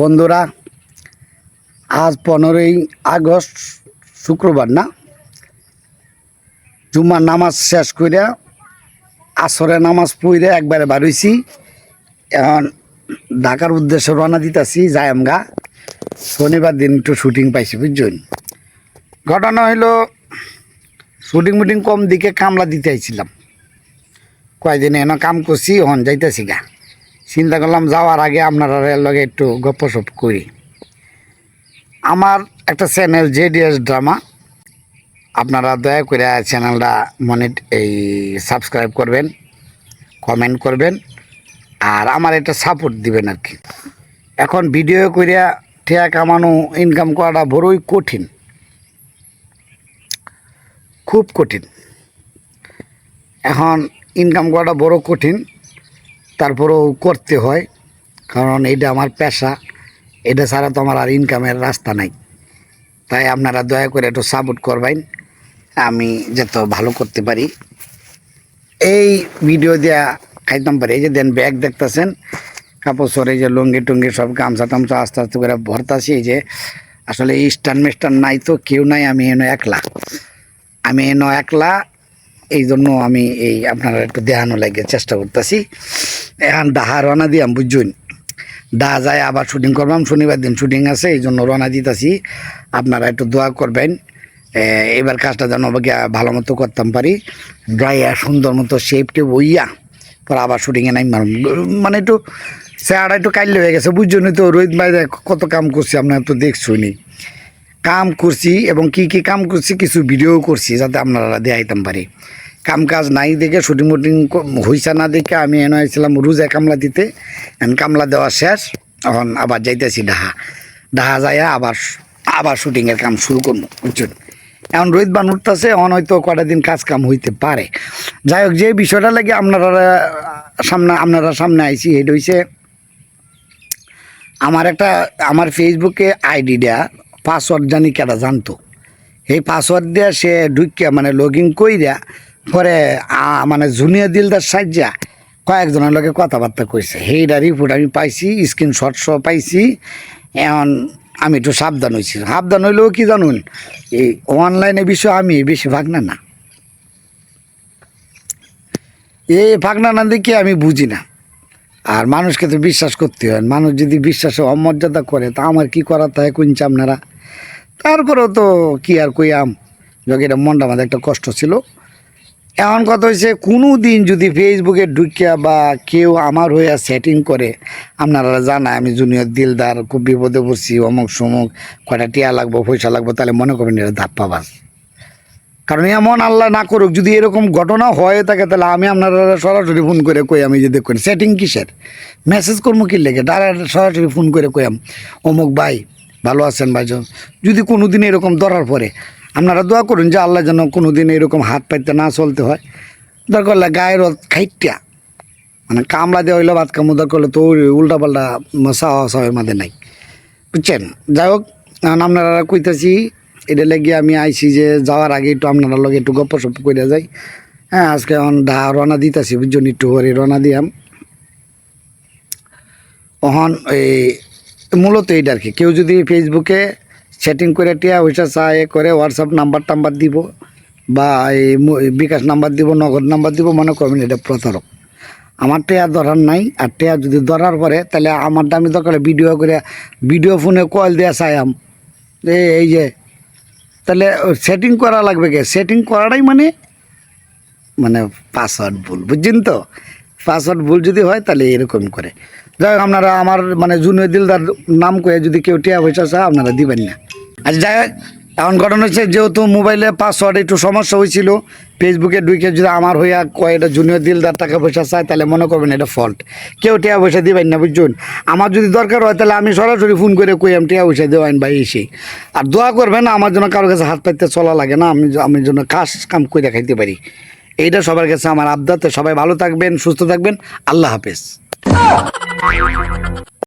বন্ধুরা, আজ পনেরোই আগস্ট শুক্রবার না? জুম্মার নামাজ শেষ করে আসরে নামাজ পড়ে একবারে বাড়ইছি এখন ঢাকার উদ্দেশ্যে রওনা দিতেছি যায়ামগা শনিবার দিন একটু শুটিং পাইছি, বুঝছেন? ঘটনা হইল, শুটিং মুটিং কম দিকে কামলা দিতে আইছিলাম। কয়দিন এনে কাম করছি হন যাইতেছি গা। চিন্তা করলাম, যাওয়ার আগে আপনারা লগে একটু গপ্পসপ করি। আমার একটা চ্যানেল জেডিএস ড্রামা। আপনারা দয়া করে চ্যানেলটা মনে এই সাবস্ক্রাইব করবেন, কমেন্ট করবেন, আর আমার একটা সাপোর্ট দিবেন আর কি। এখন ভিডিও করিয়া ঠেয়া কামানো ইনকাম করাটা বড়ই কঠিন। খুব কঠিন। এখন ইনকাম করাটা বড় কঠিন। তারপরেও করতে হয়, কারণ এটা আমার পেশা, এটা ছাড়া তো আমার আর ইনকামের রাস্তা নাই। তাই আপনারা দয়া করে একটু সাপোর্ট করবেন, আমি যত ভালো করতে পারি। এই ভিডিও দিয়া খাইতাম পারি, এই যে দেন ব্যাগ দেখতেছেন, কাপড় সরে যে লুঙ্গি টুঙ্গি সব গামছা টামছা আস্তে আস্তে করে ভরতাছি, এই যে আসলে স্টান মিস্টান নাই তো, কেউ নাই, আমি এনো একলা। আমি এনো একলা এই জন্য আমি এই আপনারা একটু দেখানো লাগে, চেষ্টা করতেছি। এখন ডাহা রওনা দিয়াম বুঝুন ডাহা যায়, আবার শুটিং করবাম, শনিবার দিন শুটিং আছে এই জন্য রওনা দিতেছি। আপনারা একটু দোয়া করবেন এবার কাজটা যেন গিয়া ভালো মতো করতাম পারি। ড্রাইয়া সুন্দর মতো শেপটে বইয়া পর আবার শুটিংয়ে নাই মানে একটু চেহারা একটু কাইলে হয়ে গেছে, বুঝছনি? তো রোহিত ভাই কত কাম করছি, আপনার তো দেখছুনি কাম করছি এবং কি কি কাম করছি, কিছু ভিডিও করছি, যাতে আপনারা দেখাইতাম পারি। কাম কাজ নাই দেখে, শুটিং মুটিং হইসা না দেখে আমি এনে আইছিলাম রোজা কামলা দিতে। এখন কামলা দেওয়া শেষ। এখন আবার যাইতেছি ডাহা ডাহা যাইয়া আবার আবার শুটিংয়ের কাম শুরু করব, বুঝছেন? এখন রোহিত বান উঠতেছে, এখন হয়তো কটা দিন কাজ কাম হইতে পারে। যাই হোক, যে বিষয়টা লাগে আপনারা, সামনে আপনারা সামনে আইছি এটা হইছে, আমার একটা, আমার ফেসবুকে আইডি দেয়া, পাসওয়ার্ড জানি কেটা জানতো। এই পাসওয়ার্ড দিয়ে সে ঢুকিয়া মানে লগ ইন কইরা পরে মানে জুনিয়র দিলদার সাজ্জা কয়েকজনের লগে কথাবার্তা কইছে। সেইটা রিপোর্ট আমি পাইছি স্ক্রিনশট সহ পাইছি। এখন আমি একটু সাবধান হয়েছি সাবধান হইলেও কি জানুন, এই অনলাইনে বিষয় আমি বেশি ভাগনা না এই ভাগনা না দেখে আমি বুঝি না। আর মানুষকে তো বিশ্বাস করতে হয় মানুষ যদি বিশ্বাসে অমর্যাদা করে, তা আমার কি করা তাই কুঞ্চ আপনারা? তারপরেও তো কি আর কইয়াম? যদি এটা মনটা আমাদের একটা কষ্ট ছিল এমন কথা হয়েছে কোনো দিন যদি ফেসবুকে ঢুকিয়া বা কেউ আমার হইয়া সেটিং করে, আপনারা জানায়, আমি জুনিয়র দিলদার, খুব বিপদে পড়ছি, অমুক সমুক, কয়টা টিয়া লাগবো, পয়সা লাগবো, তাহলে মনে করবেন এটা ধাপ্পাবাজ কারণ এমন আল্লাহ না করুক, যদি এরকম ঘটনা হয়ে থাকে, তাহলে আমি আপনারা সরাসরি ফোন করে কই আমি যদি করি সেটিং কিসের? মেসেজ করব কি লেগে? ডাইরেক্ট সরাসরি ফোন করে কইয়াম, অমুক ভাই, ভালো আছেন ভাইজন? যদি কোনো দিন এরকম ধরার পরে আপনারা দোয়া করুন যে আল্লাহ যেন কোনো দিন এরকম হাত পাইতে না চলতে হয়। দরকার হলে গায়ের খাইটিয়া। মানে কামলা দেওয়া হইল ভাত কামু দরকার হলে তো উল্টা পাল্টা সাহা সাহের মাঝে নাই। বুঝছেন? যাই হোক আপনারা কইতেছি, এটা লেগে আমি আইছি যে যাওয়ার আগে একটু আপনারা লগে একটু গপ্প সপ করে যাই। হ্যাঁ আজকে এখন ডা রওনা দিতেছি বুঝছেন একটু করে রওনা দিয়াম। ওহন, এই মূলত এইটা আর কি। কেউ যদি ফেসবুকে সেটিং করে টিয়া ওইটা চায় করে হোয়াটসঅ্যাপ নাম্বার টাম্বার দিব বা এই বিকাশ নাম্বার দিব, নগদ নাম্বার দিব, মনে করবেন এটা প্রতারক। আমার টেয়া ধরার নাই, আর টেয়া যদি ধরার পরে, তাহলে আমারটা আমি দরকার ভিডিও করে ভিডিও ফোনে কল দেওয়া চাইয়াম এই যে, তাহলে সেটিং করা লাগবে কে? সেটিং করাটাই মানে মানে পাসওয়ার্ড ভুল, বুঝছেন তো? পাসওয়ার্ড ভুল যদি হয়, তাহলে এরকম করে। যাই হোক, আপনারা আমার মানে জুনিয়র দিলদার নাম করে যদি কেউ টিয়া পয়সা চায়, আপনারা দিবেন না। আচ্ছা যাই হোক, এখন ঘটনা হচ্ছে যেহেতু মোবাইলে পাসওয়ার্ড একটু সমস্যা হয়েছিল ফেসবুকে ঢুকে যদি আমার হইয়া কয়েকটা জুনিয়র দিলদার টাকা পয়সা চায়, তাহলে মনে করবেন এটা ফল্ট কেউ টিয়া পয়সা দিবেন না, বুঝছেন? আমার যদি দরকার হয়, তাহলে আমি সরাসরি ফোন করে কই, আমি টিয়া পয়সা দেওয়াইন ভাই এসে। আর দোয়া করবেন, আমার জন্য কারোর কাছে হাত পাইতে চলা লাগে না, আমি আমি জন্য কাজ কাম করে খাইতে পারি। এইটা সবার কাছে আমার আবদাতে সবাই ভালো থাকবেন, সুস্থ থাকবেন, আল্লাহ হাফেজ।